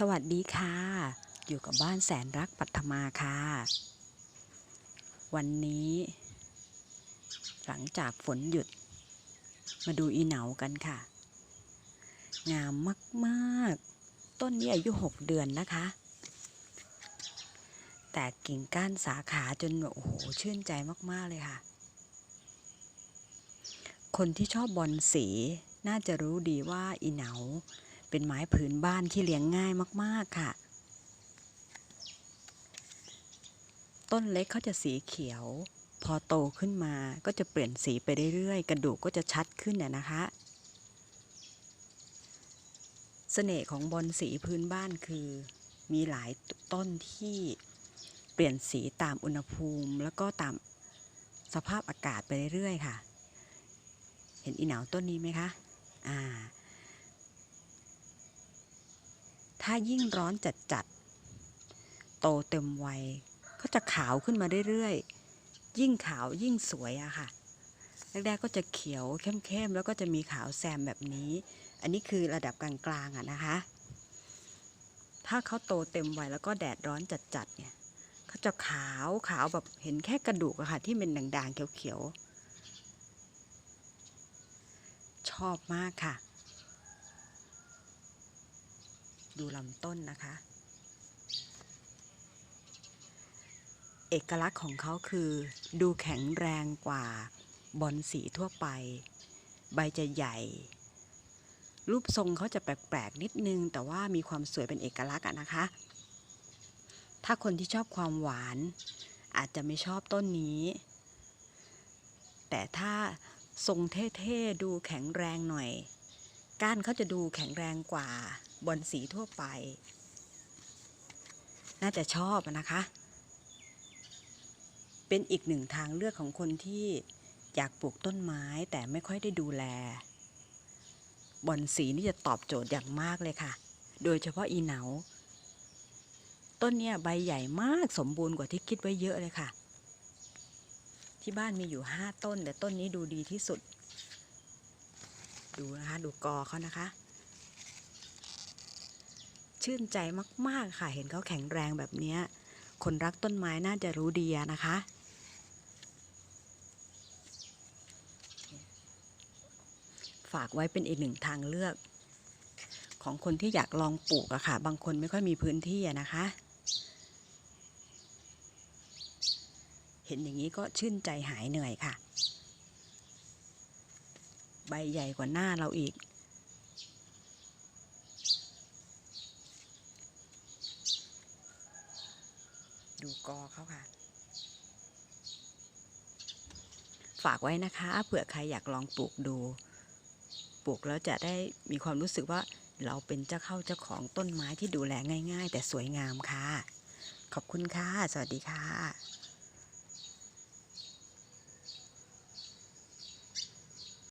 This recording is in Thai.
สวัสดีค่ะ อยู่กับบ้านแสนรักปัทมาค่ะ วันนี้ หลังจากฝนหยุด มาดูอีเหนากันค่ะ งามมากๆ ต้นนี้อายุหกเดือนนะคะ แต่กิ่งก้านสาขาจนโอ้โหชื่นใจมาก ๆ เลยค่ะ คนที่ชอบบอลสีน่าจะรู้ดีว่าอีเหนา เป็นไม้พื้นบ้านที่เลี้ยงง่ายมากๆค่ะ ต้นเล็กเขาจะสีเขียว พอโตขึ้นมาก็จะเปลี่ยนสีไปเรื่อยๆ กระดูกก็จะชัดขึ้นน่ะนะคะเสน่ห์ของบอลสีพื้นบ้านคือ มีหลายต้นที่เปลี่ยนสีตามอุณหภูมิ แล้วก็ตามสภาพอากาศไปเรื่อยๆค่ะ เห็นอีหนาต้นนี้ไหมคะ อ่า ถ้ายิ่งร้อนจัดๆ โตเต็มวัย ก็จะขาวขึ้นมาเรื่อยๆ ยิ่งขาวยิ่งสวยอะค่ะ แรกๆ ก็จะเขียวเข้มๆ แล้วก็จะมีขาวแซมแบบนี้ อันนี้คือระดับกลางๆอะนะคะ ถ้าเขาโตเต็มวัยแล้วก็แดดร้อนจัดๆ เนี่ยเขาจะขาวขาวแบบเห็นแค่กระดูกอะค่ะ ที่เป็นด่างๆ เขียวๆ ชอบมากค่ะ ดูลำต้นนะคะ เอกลักษณ์ของเขาคือดูแข็งแรงกว่าบอลสีทั่วไป ใบจะใหญ่ รูปทรงเขาจะแปลกๆนิดนึง แต่ว่ามีความสวยเป็นเอกลักษณ์นะคะ ถ้าคนที่ชอบความหวาน อาจจะไม่ชอบต้นนี้ แต่ถ้าทรงเท่ๆดูแข็งแรงหน่อย ก้านเขาจะดูแข็งแรงกว่า บอลสีทั่วไป น่าจะชอบนะคะ เป็นอีกหนึ่งทางเลือกของคนที่อยากปลูกต้นไม้แต่ไม่ค่อยได้ดูแล บอลสีนี่จะตอบโจทย์อย่างมากเลยค่ะ โดยเฉพาะอีเหนาต้นเนี้ยใบใหญ่มากสมบูรณ์กว่าที่คิดไว้เยอะเลยค่ะ ที่บ้านมีอยู่ห้าต้น แต่ต้นนี้ดูดีที่สุด ดูนะคะ ดูกอเขานะคะ ชื่นใจมาก ๆ ค่ะ เห็นเขาแข็งแรงแบบนี้คนรักต้นไม้น่าจะรู้ดีนะคะ ฝากไว้เป็นอีกหนึ่งทางเลือก ของคนที่อยากลองปลูกอะค่ะ บางคนไม่ค่อยมีพื้นที่นะคะ เห็นอย่างนี้ก็ชื่นใจหายเหนื่อยค่ะ ใบใหญ่กว่าหน้าเราอีก ดูกอเขาค่ะ ฝากไว้นะคะเผื่อใครอยากลองปลูกดูปลูกแล้วจะได้มีความรู้สึกว่าเราเป็นเจ้าเข้าเจ้าของต้นไม้ที่ดูแลง่าย ๆ แต่สวยงามค่ะ ขอบคุณค่ะ สวัสดีค่ะ